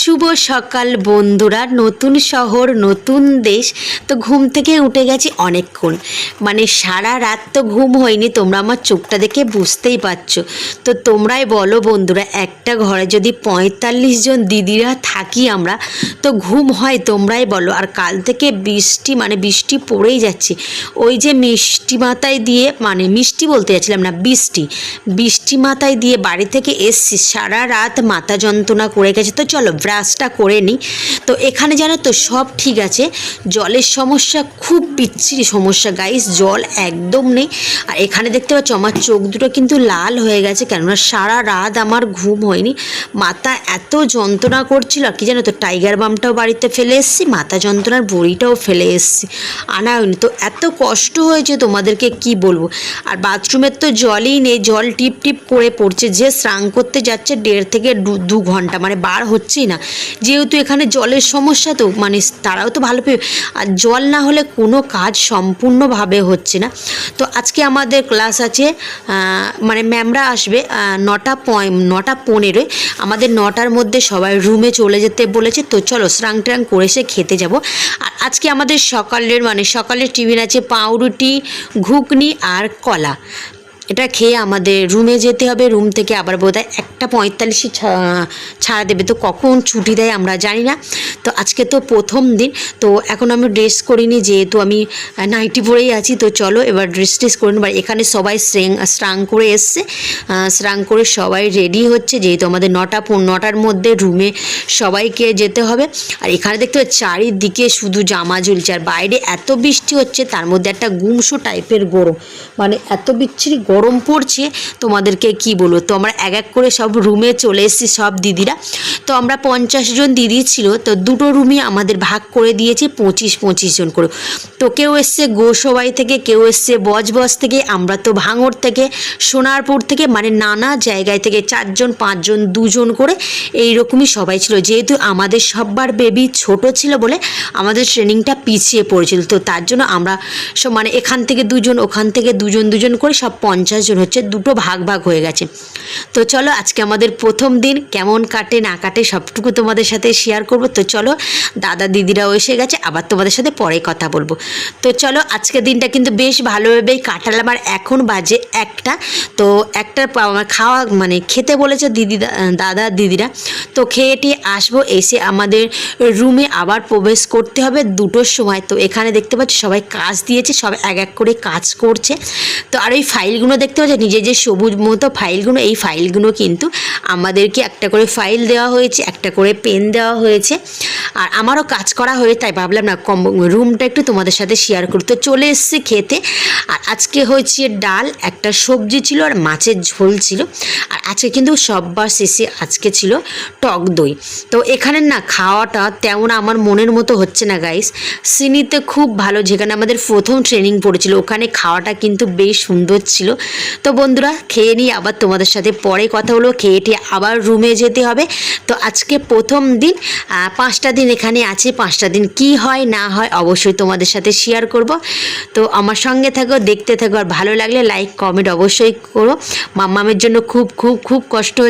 শুভ সকাল বন্ধুরা, নতুন শহর, নতুন দেশ। তো ঘুম থেকে উঠে গেছি অনেকক্ষণ। মানে সারা রাত তো ঘুম হয়নি, তোমরা আমার চোখটা দেখে বুঝতেই পারছ। তো তোমরাই বলো বন্ধুরা, একটা ঘরে যদি পঁয়তাল্লিশ জন দিদিরা থাকি আমরা, তো ঘুম হয়, তোমরাই বলো। আর কাল থেকে বৃষ্টি মানে বৃষ্টি পড়েই যাচ্ছে। ওই যে মিষ্টি মাথায় দিয়ে মানে মিষ্টি বলতে যাচ্ছিলাম না, বৃষ্টি। বৃষ্টি মাথায় দিয়ে বাড়ি থেকে এসছি, সারা রাত মাথা যন্ত্রণা করে গেছে। তো চলো ব্রাশটা করে নিই। তো এখানে জানো তো সব ঠিক আছে। জলের সমস্যা, খুব বিচ্ছিরি সমস্যা গাইস জল একদম নেই। আর এখানে দেখতে পাচ্ছ আমার চোখ দুটো কিন্তু লাল হয়ে গেছে, কেননা সারা রাত আমার ঘুম হয়নি। মাথা এত যন্ত্রণা করছিল, আর কি জানো তো টাইগার বামটাও বাড়িতে ফেলে এসেছি, মাথা যন্ত্রণার বড়িটাও ফেলে এসেছি। আনা হয়নি তো এত কষ্ট হয়েছে তোমাদেরকে কি বলব? আর বাথরুমের তো জলই নেই, জল টিপ টিপ করে পড়ছে, যে স্নান করতে যাচ্ছে দেড় থেকে দু- দু ঘণ্টা মানে বার হচ্ছেই না। যেহেতু এখানে জলের সমস্যা তো মানে তারাও তো ভালো পেয়ে আর জল না হলে কোনো কাজ সম্পূর্ণভাবে হচ্ছে না। তো আজকে আমাদের ক্লাস আছে মানে ম্যামরা আসবে নটা পয় নটা পনেরোয়। আমাদের নটার মধ্যে সবাই রুমে চলে যেতে বলেছে। তো চলো স্নান ট্রাং করে সে খেতে যাব। আর আজকে আমাদের সকালের মানে সকালের টিফিন আছে পাউরুটি, ঘুগনি আর কলা। এটা খেয়ে আমাদের রুমে যেতে হবে রুম থেকে আবার বোধ হয় একটা পঁয়তাল্লিশে ছাড়া দেবে। তো কখন ছুটি দেয় আমরা জানি না। তো আজকে তো প্রথম দিন, তো এখন আমি ড্রেস করিনি যেহেতু আমি নাইটি পরেই আছি। তো চলো এবার ড্রেস ট্রেস করে নেবার এখানে সবাই স্ট্রেং স্ট্রাং করে এসছে। স্ট্রাং করে সবাই রেডি হচ্ছে। যেহেতু আমাদের নটা নটার মধ্যে রুমে সবাইকে যেতে হবে। আর এখানে দেখতে পাচ্ছি, চারিদিকে শুধু জামা ঝুলছে। আর বাইরে এত বৃষ্টি হচ্ছে, তার মধ্যে একটা গুমসো টাইপের গরম মানে এত বিচ্ছিরি গরম পড়ছে, তোমাদেরকে কি বলব? তো আমরা এক এক করে সব রুমে চলে এসেছি সব দিদিরা। তো আমরা পঞ্চাশ জন দিদি ছিল, তো দুটো রুমই আমাদের ভাগ করে দিয়েছে পঁচিশ পঁচিশ জন করে। তো কেউ এসছে গোসবাই থেকে, কেউ এসছে বজবজ থেকে, আমরা তো ভাঙর থেকে, সোনারপুর থেকে মানে নানা জায়গায় থেকে চারজন, পাঁচজন, দুজন করে এই রকমই সবাই ছিল। যেহেতু আমাদের সববার বেবি ছোট ছিল বলে আমাদের ট্রেনিংটা পিছিয়ে পড়েছিল, তো তার জন্য আমরা সব মানে এখান থেকে দুজন, ওখান থেকে দুজন দুজন করে সব পঞ্চাশ জন হচ্ছে দুটো ভাগ ভাগ হয়ে গেছে। তো চলো আজকে আমাদের প্রথম দিন, কেমন কাটে না কাটে সবটুকু তোমাদের সাথে শেয়ার করব। তো চলো, দাদা দিদিরাও এসে গেছে, আবার তোমাদের সাথে পরে কথা বলব। তো চলো, আজকের দিনটা কিন্তু বেশ ভালোভাবেই কাটালাম, আর এখন বাজে একটা। তো একটা আমার খাওয়া মানে খেতে বলেছে দিদি, দাদা দিদিরা। তো খেয়ে টেয়ে আসব, এসে আমাদের রুমে আবার প্রবেশ করতে হবে দুটোর সময়। তো এখানে দেখতে পাচ্ছি সবাই কাজ দিয়েছে সবাই এক এক করে কাজ করছে। তো আর ওই ফাইলগুলো দেখতে পাচ্ছি নিজের যে সবুজ মতো ফাইলগুলো, এই ফাইলগুলো কিন্তু আমাদেরকে একটা করে ফাইল দেওয়া হয়েছে, একটা করে পেন দেওয়া হয়েছে। আর আমারও কাজ করা হয়ে, তাই ভাবলাম না, কম রুমটা একটু তোমাদের সাথে শেয়ার করি। তো চলে এসছে খেতে। আর আজকে হয়েছে ডাল, একটা সবজি ছিল আর মাছের ঝোল ছিল। আর আজকে কিন্তু সববার শেষে আজকে ছিল টক দই। তো এখানে না খাওয়াটা তেমন আমার মনের মতো হচ্ছে না গাইস সিনিতে খুব ভালো, যেখানে আমাদের প্রথম ট্রেনিং পড়েছিল, ওখানে খাওয়াটা কিন্তু বেশ সুন্দর ছিল। তো বন্ধুরা, খেয়ে নিয়ে আবার তোমাদের সাথে পরে কথা হলো খেয়ে আবার রুমে যেতে হবে। তো আজকে প্রথম দিন পাঁচটা পাঁচটা দিন এখানে আছি, পাঁচটা দিন কি হয়, না হয় অবশ্যই তোমাদের সাথে শেয়ার করব। তো আমার সঙ্গে থাকো, দেখতে থাকো, আর ভালো লাগলে লাইক কমেন্ট অবশ্যই করো। মাম্মামের জন্য খুব খুব খুব কষ্ট